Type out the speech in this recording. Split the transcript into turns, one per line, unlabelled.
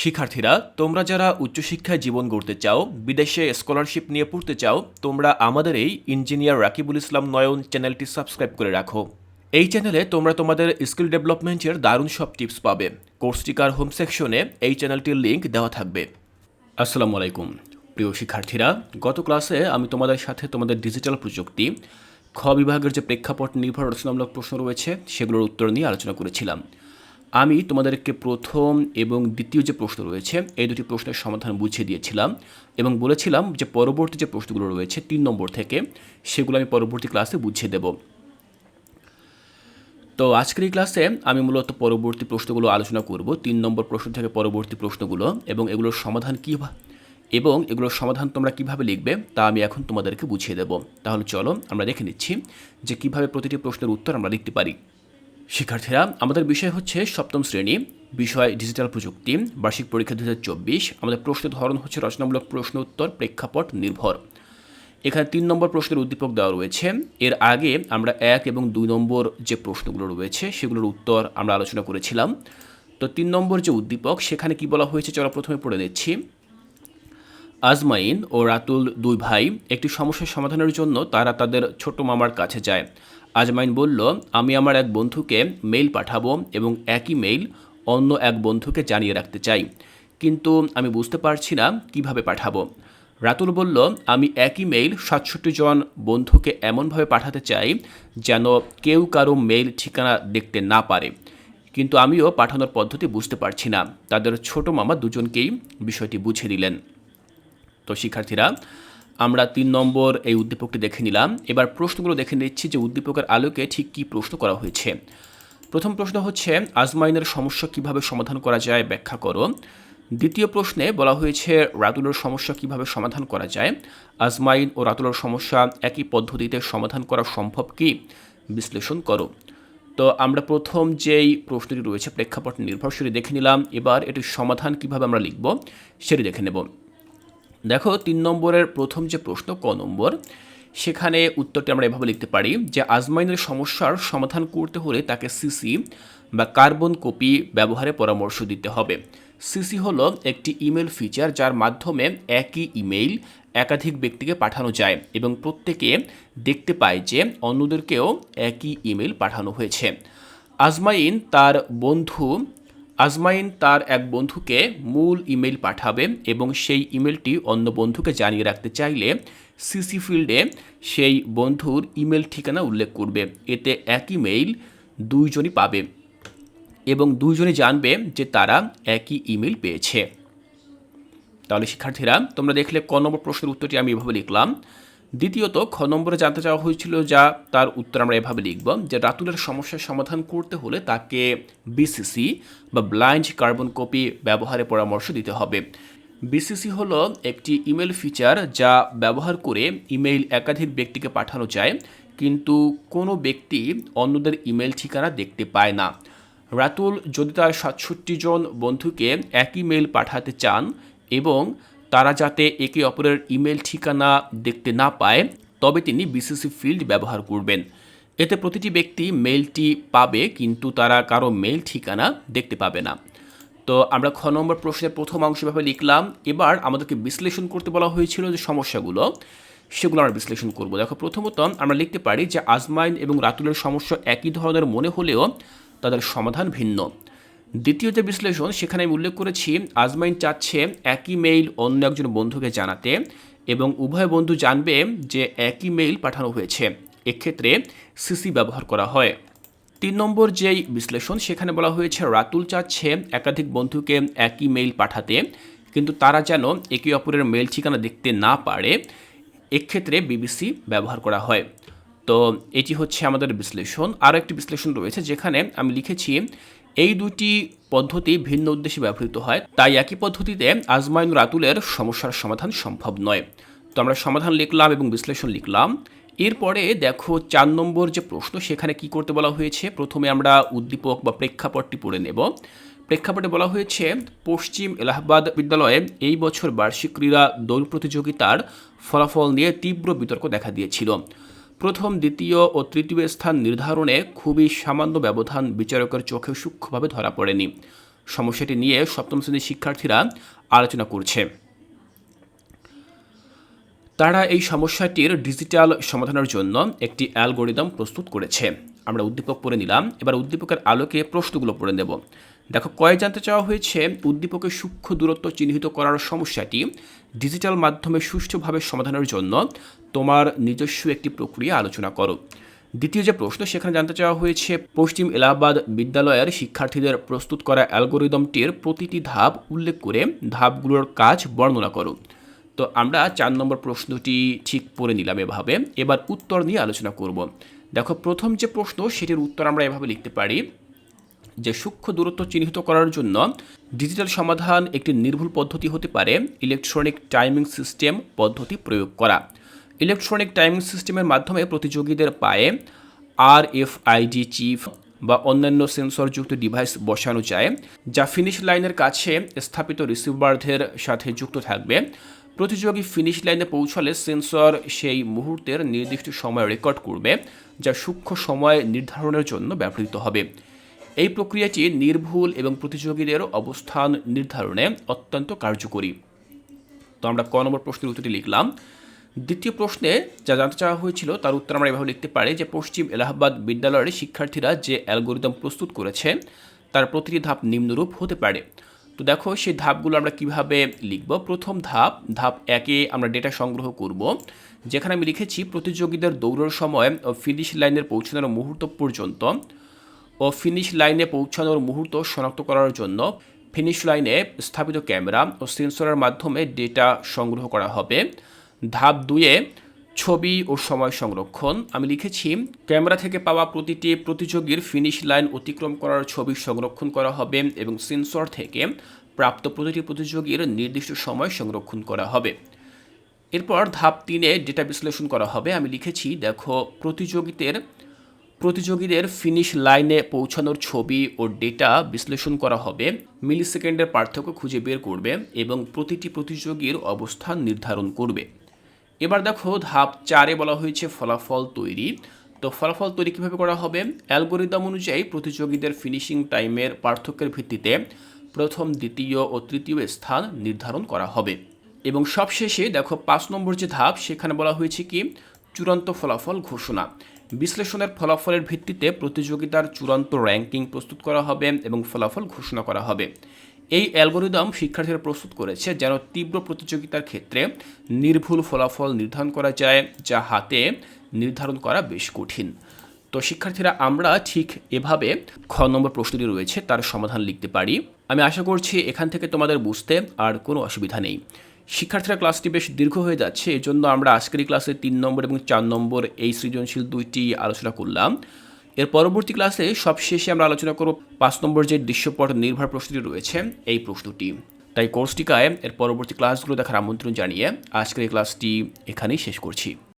শিক্ষার্থীরা, তোমরা যারা উচ্চশিক্ষায় জীবন গড়তে চাও, বিদেশে স্কলারশিপ নিয়ে পড়তে চাও, তোমরা আমাদের এই ইঞ্জিনিয়ার রাকিবুল ইসলাম নয়ন চ্যানেলটি সাবস্ক্রাইব করে রাখো। এই চ্যানেলে তোমরা তোমাদের স্কিল ডেভেলপমেন্টের দারুণ সব টিপস পাবে। কোর্সটিকার হোম সেকশনে এই চ্যানেলটির লিঙ্ক দেওয়া থাকবে। আসসালামু আলাইকুম। প্রিয় শিক্ষার্থীরা, গত ক্লাসে আমি তোমাদের সাথে তোমাদের ডিজিটাল প্রযুক্তি, খ বিভাগের যে প্রেক্ষাপট নির্ভর রচনামূলক প্রশ্ন রয়েছে, সেগুলোর উত্তর নিয়ে আলোচনা করেছিলাম। আমি তোমাদেরকে প্রথম এবং দ্বিতীয় যে প্রশ্ন রয়েছে, এই দুটি প্রশ্নের সমাধান বুঝিয়ে দিয়েছিলাম এবং বলেছিলাম যে পরবর্তী যে প্রশ্নগুলো রয়েছে তিন নম্বর থেকে, সেগুলো আমি পরবর্তী ক্লাসে বুঝিয়ে দেব। তো আজকের এই ক্লাসে আমি মূলত পরবর্তী প্রশ্নগুলো আলোচনা করব, তিন নম্বর প্রশ্ন থেকে পরবর্তী প্রশ্নগুলো এবং এগুলোর সমাধান কী এবং এগুলোর সমাধান তোমরা কীভাবে লিখবে তা আমি এখন তোমাদেরকে বুঝিয়ে দেব। তাহলে চলো আমরা দেখে নিচ্ছি যে কীভাবে প্রতিটি প্রশ্নের উত্তর আমরা লিখতে পারি। শিক্ষার্থীরা, আমাদের বিষয় হচ্ছে সপ্তম শ্রেণি, বিষয় ডিজিটাল প্রযুক্তি, বার্ষিক পরীক্ষা দুই হাজার চব্বিশ, আমাদের প্রশ্নের ধরন হচ্ছে রচনামূলক প্রশ্ন উত্তর, প্রেক্ষাপট নির্ভর। এখানে তিন নম্বর প্রশ্নের উদ্দীপক দেওয়া রয়েছে। এর আগে আমরা এক এবং দুই নম্বর যে প্রশ্নগুলো রয়েছে, সেগুলোর উত্তর আমরা আলোচনা করেছিলাম। তো তিন নম্বর যে উদ্দীপক, সেখানে কি বলা হয়েছে চলো প্রথমে পড়ে দিচ্ছি আজমাইন ও রাতুল দুই ভাই একটি সমস্যার সমাধানের জন্য তারা তাদের ছোট মামার কাছে যায়। আজমাইন বলল, আমি আমার এক বন্ধুকে মেইল পাঠাবো এবং একই মেইল অন্য এক বন্ধুকে জানিয়ে রাখতে চাই। কিন্তু আমি বুঝতে পারছি না কীভাবে পাঠাবো। রাতুল বলল, আমি একই মেইল সাতষট্টি জন বন্ধুকে এমনভাবে পাঠাতে চাই যেন কেউ কারও মেইল ঠিকানা দেখতে না পারে। কিন্তু আমিও পাঠানোর পদ্ধতি বুঝতে পারছি না। তাদের ছোট মামা দুজনকেই বিষয়টি বুঝে দিলেন। তো শিক্ষার্থীরা আমরা তিন নম্বর এই উদ্দীপকটি দেখে নিলাম। এবার প্রশ্নগুলো দেখে নিচ্ছি যে উদ্দীপকের আলোকে ঠিক কী প্রশ্ন করা হয়েছে। প্রথম প্রশ্ন হচ্ছে, আজমাইনের সমস্যা কীভাবে সমাধান করা যায় ব্যাখ্যা করো। দ্বিতীয় প্রশ্নে বলা হয়েছে, রাতুলের সমস্যা কীভাবে সমাধান করা যায়? আজমাইন ও রাতুলের সমস্যা একই পদ্ধতিতে সমাধান করা সম্ভব কি? বিশ্লেষণ করো। তো আমরা প্রথম যেই প্রশ্নটি রয়েছে, প্রেক্ষাপট নির্ভরশীল দেখে নিলাম। এবার এটির সমাধান কীভাবে আমরা লিখব, সেটি দেখে নেব। দেখো, তিন নম্বরের প্রথম যে প্রশ্ন, ক নম্বর, সেখানে উত্তরটি আমরা এভাবে লিখতে পারি যে, আজমাইনের সমস্যার সমাধান করতে হলে তাকে সিসি বা কার্বন কপি ব্যবহারে পরামর্শ দিতে হবে। সিসি হলো একটি ইমেল ফিচার যার মাধ্যমে একই ইমেইল একাধিক ব্যক্তিকে পাঠানো যায় এবং প্রত্যেকে দেখতে পায় যে, অন্যদেরকেও একই ইমেল পাঠানো হয়েছে। আজমাইন তার বন্ধু আজমাইন তার এক বন্ধুকে মূল ইমেল পাঠাবে এবং সেই ইমেলটি অন্য বন্ধুকে জানিয়ে রাখতে চাইলে সিসি ফিল্ডে সেই বন্ধুর ইমেল ঠিকানা উল্লেখ করবে। এতে এক ইমেইল দুইজনই পাবে এবং দুইজনই জানবে যে তারা একই ইমেল পেয়েছে। তাহলে শিক্ষার্থীরা, তোমরা দেখলে ক নম্বর প্রশ্নের উত্তরটি আমি এভাবে লিখলাম। দ্বিতীয়ত, খ নম্বরে জানতে চাওয়া হয়েছিল যা তার উত্তর আমরা এভাবে লিখব, যে রাতুলের সমস্যার সমাধান করতে হলে তাকে বিসিসি বা ব্লাইন্ড কার্বন কপি ব্যবহারে পরামর্শ দিতে হবে। বিসিসি হল একটি ইমেল ফিচার যা ব্যবহার করে ইমেইল একাধিক ব্যক্তিকে পাঠানো যায়, কিন্তু কোনো ব্যক্তি অন্যদের ইমেল ঠিকানা দেখতে পায় না। রাতুল যদি তার সাতষট্টি জন বন্ধুকে একই মেইল পাঠাতে চান এবং তারা যাতে একে অপরের ইমেল ঠিকানা দেখতে না পায়, তবে তিনি বিসিসি ফিল্ড ব্যবহার করবেন। এতে প্রতিটি ব্যক্তি মেইলটি পাবে, কিন্তু তারা কারও মেইল ঠিকানা দেখতে পাবে না। তো আমরা খ নম্বর প্রশ্নের প্রথম অংশভাবে লিখলাম। এবার আমাদেরকে বিশ্লেষণ করতে বলা হয়েছিল যে সমস্যাগুলো, সেগুলো আমরা বিশ্লেষণ করব। দেখো, প্রথমত আমরা লিখতে পারি যে আজমাইন এবং রাতুলের সমস্যা একই ধরনের মনে হলেও তাদের সমাধান ভিন্ন। দ্বিতীয় যে বিশ্লেষণ, সেখানে আমি উল্লেখ করেছি, আজমাইন চাচ্ছে একই মেইল অন্য একজন বন্ধুকে জানাতে এবং উভয় বন্ধু জানবে যে একই মেইল পাঠানো হয়েছে। এক্ষেত্রে সিসি ব্যবহার করা হয়। তিন নম্বর যেই বিশ্লেষণ, সেখানে বলা হয়েছে, রাতুল চাচ্ছে একাধিক বন্ধুকে একই মেইল পাঠাতে, কিন্তু তারা যেন একে অপরের মেইল ঠিকানা দেখতে না পারে। এক্ষেত্রে বিবিসি ব্যবহার করা হয়। তো এটি হচ্ছে আমাদের বিশ্লেষণ। আরও একটি বিশ্লেষণ রয়েছে যেখানে আমি লিখেছি, এই দুটি পদ্ধতি ভিন্ন উদ্দেশ্যে ব্যবহৃত হয়, তাই একই পদ্ধতিতে আজমাইন রাতুলের সমস্যার সমাধান সম্ভব নয়। তো আমরা সমাধান লিখলাম এবং বিশ্লেষণ লিখলাম। এরপরে দেখো চার নম্বর যে প্রশ্ন, সেখানে কি করতে বলা হয়েছে? প্রথমে আমরা উদ্দীপক বা প্রেক্ষাপটটি পড়ে নেব। প্রেক্ষাপটে বলা হয়েছে, পশ্চিম এলাহাবাদ বিদ্যালয়ে এই বছর বার্ষিক ক্রীড়া দৌড় প্রতিযোগিতার ফলাফল নিয়ে তীব্র বিতর্ক দেখা দিয়েছিল। প্রথম, দ্বিতীয় ও তৃতীয় স্থান নির্ধারণে খুবই সামান্য ব্যবধান বিচারকের চোখে সূক্ষ্মভাবে ধরা পড়েনি। সমস্যাটি নিয়ে সপ্তম শ্রেণির শিক্ষার্থীরা আলোচনা করছে। তারা এই সমস্যাটির ডিজিটাল সমাধানের জন্য একটি অ্যালগোরিদম প্রস্তুত করেছে। আমরা উদ্দীপক পড়ে নিলাম। এবার উদ্দীপকের আলোকে প্রশ্নগুলো পড়ে নেব। দেখো, কয়ে জানতে চাওয়া হয়েছে, উদ্দীপকের সূক্ষ্ম দূরত্ব চিহ্নিত করার সমস্যাটি ডিজিটাল মাধ্যমে সুষ্ঠুভাবে সমাধানের জন্য তোমার নিজস্ব একটি প্রক্রিয়া আলোচনা করো। দ্বিতীয় যে প্রশ্ন, সেখানে জানতে চাওয়া হয়েছে, পশ্চিম এলাহাবাদ বিদ্যালয়ের শিক্ষার্থীদের প্রস্তুত করা অ্যালগোরিদমটির প্রতিটি ধাপ উল্লেখ করে ধাপগুলোর কাজ বর্ণনা করো। তো আমরা চার নম্বর প্রশ্নটি ঠিক পড়ে নিলাম এভাবে। এবার উত্তর নিয়ে আলোচনা করব। দেখো, প্রথম যে প্রশ্ন, সেটির উত্তর আমরা এভাবে লিখতে পারি যে সূক্ষ্ম দূরত্ব চিহ্নিত করার জন্য ডিজিটাল সমাধান একটি নির্ভুল পদ্ধতি হতে পারে, ইলেকট্রনিক টাইমিং সিস্টেম পদ্ধতি প্রয়োগ করা। ইলেকট্রনিক টাইমিং সিস্টেমের মাধ্যমে প্রতিযোগীদের পায়ে আর এফ আইডি চিপ বা অন্যান্য সেন্সরযুক্ত ডিভাইস বসানো যায়, যা ফিনিশ লাইনের কাছে স্থাপিত রিসিভারদের সাথে যুক্ত থাকবে। প্রতিযোগী ফিনিশ লাইনে পৌঁছালে সেন্সর সেই মুহূর্তের নির্দিষ্ট সময় রেকর্ড করবে, যা সূক্ষ্ম সময় নির্ধারণের জন্য ব্যবহৃত হবে। এই প্রক্রিয়াটি নির্ভুল এবং প্রতিযোগীদের অবস্থান নির্ধারণে অত্যন্ত কার্যকরী। তো আমরা ক নম্বর প্রশ্নের উত্তরটি লিখলাম। দ্বিতীয় প্রশ্নে যা জানতে চাওয়া হয়েছিল, তার উত্তর আমরা এভাবে লিখতে পারি যে পশ্চিম এলাহাবাদ বিদ্যালয়ের শিক্ষার্থীরা যে অ্যালগোরিদম প্রস্তুত করেছে, তার প্রতিটি ধাপ নিম্নরূপ হতে পারে। তো দেখো, সেই ধাপগুলো আমরা কীভাবে লিখব? প্রথম ধাপ ধাপ একে আমরা ডেটা সংগ্রহ করব, যেখানে আমি লিখেছি প্রতিযোগীদের দৌড়ের সময় ফিনিশ লাইনের পৌঁছানোর মুহূর্ত পর্যন্ত। ও ফিনিশ লাইনে পৌঁছানোর মুহূর্ত শনাক্ত করার জন্য ফিনিশ লাইনে স্থাপিত ক্যামেরা ও সেন্সরের মাধ্যমে ডেটা সংগ্রহ করা হবে। ধাপ দুয়ে ছবি ও সময় সংরক্ষণ। আমি লিখেছি, ক্যামেরা থেকে পাওয়া প্রতিটি প্রতিযোগীর ফিনিশ লাইন অতিক্রম করার ছবি সংরক্ষণ করা হবে এবং সেন্সর থেকে প্রাপ্ত প্রতিটি প্রতিযোগীর নির্দিষ্ট সময় সংরক্ষণ করা হবে। এরপর ধাপ তিনে ডেটা বিশ্লেষণ করা হবে। আমি লিখেছি, দেখো, প্রতিযোগীদের প্রতিযোগীদের ফিনিশ লাইনে পৌঁছানোর ছবি ও ডেটা বিশ্লেষণ করা হবে। মিলি সেকেন্ডের পার্থক্য খুঁজে বের করবে এবং প্রতিটি প্রতিযোগীর অবস্থান নির্ধারণ করবে। এবার দেখো ধাপ চারে বলা হয়েছে ফলাফল তৈরি। তো ফলাফল তৈরি কীভাবে করা হবে? অ্যালগোরিদম অনুযায়ী প্রতিযোগীদের ফিনিশিং টাইমের পার্থক্যের ভিত্তিতে প্রথম, দ্বিতীয় ও তৃতীয় স্থান নির্ধারণ করা হবে। এবং সবশেষে দেখো পাঁচ নম্বর যে ধাপ, সেখানে বলা হয়েছে কি? চূড়ান্ত ফলাফল ঘোষণা। বিশ্লেষণের ফলাফলের ভিত্তিতে প্রতিযোগিতার চূড়ান্ত র্যাঙ্কিং প্রস্তুত করা হবে এবং ফলাফল ঘোষণা করা হবে। এই অ্যালগোরিদম শিক্ষার্থীরা প্রস্তুত করেছে যেন তীব্র প্রতিযোগিতার ক্ষেত্রে নির্ভুল ফলাফল নির্ধারণ করা যায়, যা হাতে নির্ধারণ করা বেশ কঠিন। তো শিক্ষার্থীরা, আমরা ঠিক এভাবে খ নম্বর প্রশ্নটি রয়েছে, তার সমাধান লিখতে পারি। আমি আশা করছি এখান থেকে তোমাদের বুঝতে আর কোনো অসুবিধা নেই। শিক্ষার্থীরা ক্লাসটি বেশ দীর্ঘ হয়ে যাচ্ছে এই জন্য আমরা আজকের ক্লাসে তিন নম্বর এবং চার নম্বর এই সৃজনশীল দুইটি আলোচনা করলাম। এর পরবর্তী ক্লাসে সবশেষে আমরা আলোচনা করব পাঁচ নম্বর যে দৃশ্যপট নির্ভর প্রশ্নটি রয়েছে, এই প্রশ্নটি। তাই কোর্সটিকায় এর পরবর্তী ক্লাসগুলো দেখার আমন্ত্রণ জানিয়ে আজকের এই ক্লাসটি এখানেই শেষ করছি।